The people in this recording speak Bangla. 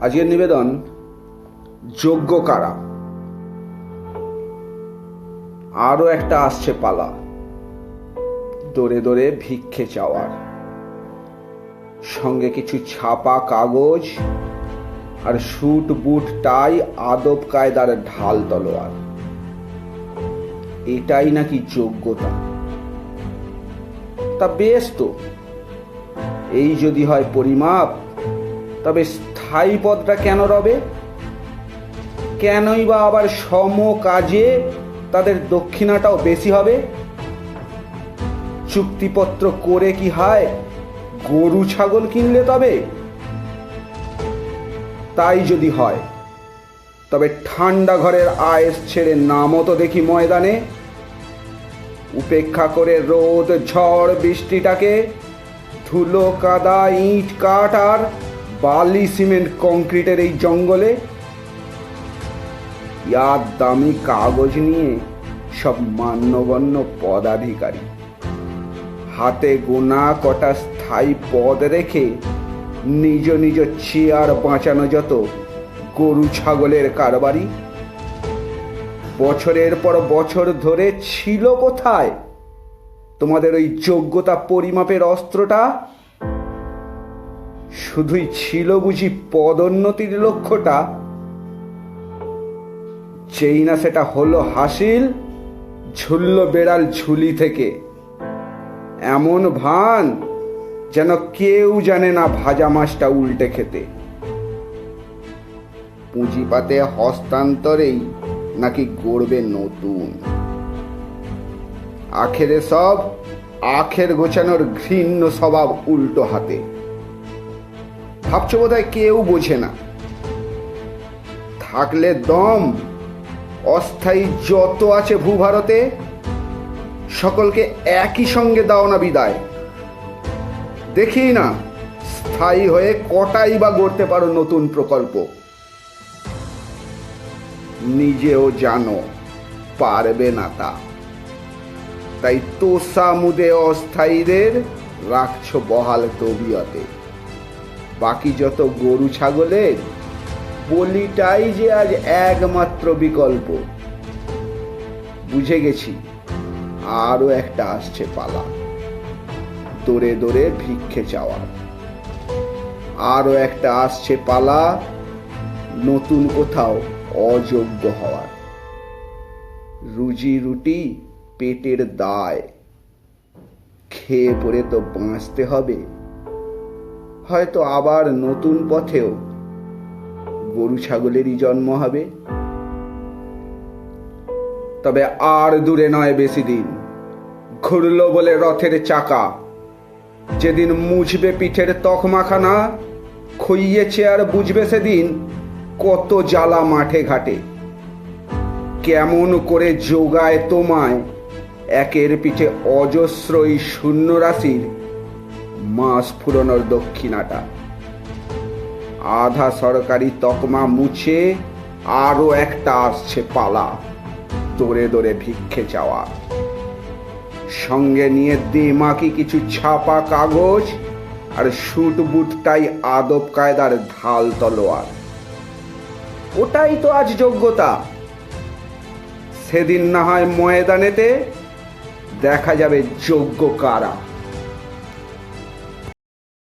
আজকের নিবেদন, যোগ্য কারা? আরও একটা আসছে পালা, দৌড়ে দৌড়ে ভিক্ষে চাওয়ার। সঙ্গে কিছু ছাপা কাগজ আর শুট বুট, টাই, আদব কায়দার ঢাল তলোয়ার। এটাই নাকি যোগ্যতা? তা বেশ তো। এই যদি হয় পরিমাপ, তবে স্থায়ী পদটা কেন রবে? কেনই বা আবার সম কাজে তাদের দক্ষিণাটাও বেশি হবে? চুক্তিপত্র করে কি হয়, গরু ছাগল কিনলে তবে? তাই যদি হয়, তবে ঠান্ডা ঘরের আয়েস ছেড়ে নামও তো দেখি ময়দানে। উপেক্ষা করে রোদ, ঝড়, বৃষ্টিটাকে ধুলো, কাদা, ইট, কাঠ আর বালি সিমেন্ট কংক্রিটের এই জঙ্গলে? ইয়ার দামি কাগজ নিয়ে সব মান্যগণ্য পদাধিকারী। হাতে গোনা কটা স্থায়ী পদ রেখে নিজ নিজ চেয়ার বাঁচানো যত গরু ছাগলের কারবারি। বছরের পর বছর ধরে ছিল কোথায়? তোমাদের ওই যোগ্যতা পরিমাপের অস্ত্রটা? শুধুই ছিল বুঝি পদোন্নতির লক্ষ্যটা? যেই না সেটা হলো হাসিল, ঝুলল বেড়াল ঝুলি থেকে। এমন ভান যেন কেউ জানে না ভাজা মাছটা উল্টে খেতে। পুঁজিপাতে হস্তান্তরেই নাকি গড়বে নতুন। আখেরে সব, আখের গোছানোর ঘৃণ্য স্বভাব উল্টো হাতে। ভাবছ বোধহয় কেউ বোঝে না। থাকলে দম, অস্থায়ী যত আছে ভূভারতে, সকলকে একই সঙ্গে দাও না বিদায়। দেখি না, স্থায়ী হয়ে কটাই বা গড়তে পারো নতুন প্রকল্প। নিজেও জানো, পারবে না তা। তাই তোষা মুদে অস্থায়ীদের রাখছো বহাল তবিয়তে। বাকি যত গরু ছাগলের, বলিটাই যে আজ একমাত্র বিকল্প। বুঝে গেছি, আরও একটা আসছে পালা। দৌড়ে দৌড়ে ভিক্ষে চাওয়ার আরও একটা আসছে পালা, নতুন কোথাও অযোগ্য হওয়ার রুজি রুটি পেটের দায়। খেয়ে পড়ে তো বাঁচতে হবে। হয়তো আবার নতুন পথেও গরু ছাগলেরই জন্ম হবে। তবে আর দূরে নয় বেশি দিন। ঘুরলো বলে রথের চাকা। যেদিন মুছবে পিঠের তখমাখানা খইয়েছে আর বুঝবে সেদিন কত জ্বালা মাঠে ঘাটে। কেমন করে যোগায় তোমায়, একের পিঠে অজস্রই শূন্য রাশির মাস ফুরনোর দক্ষিণাটা। আধা সরকারি তকমা মুছে আরও একটা আসছে পালা, দৌড়ে দৌড়ে ভিক্ষে চাওয়া। সঙ্গে নিয়ে দেমাকি কিছু ছাপা কাগজ আর শুট বুটটাই আদব কায়দার ঢাল তলোয়ার। ওটাই তো আজ যোগ্যতা। সেদিন না হয় ময়দানেতে দেখা যাবে যোগ্য কারা।